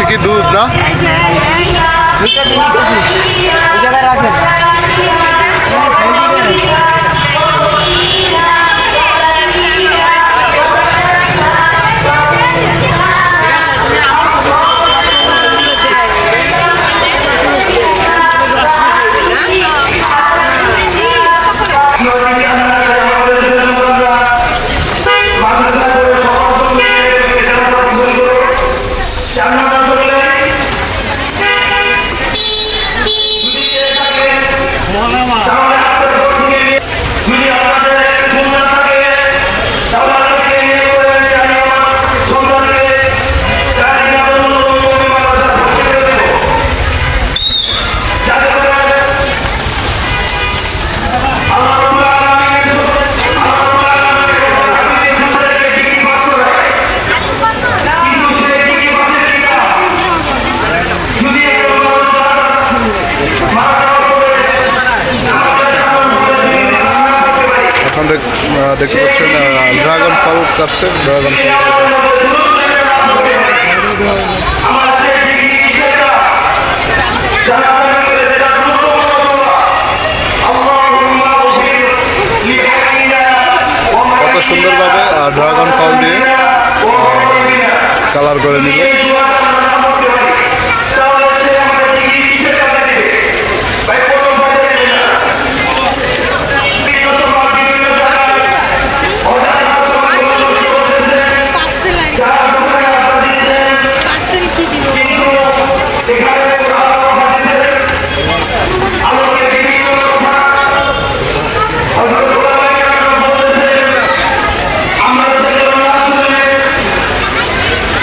হচ্ছে কি দুধ না নিতেছি নিতেছি ওই জায়গায় রাখেন 好看吗 দেখতে পাচ্ছেন ড্রাগন ফল কাটছে ড্রাগন ফল সুন্দরভাবে ড্রাগন ফল দিয়ে কালার করে নিল।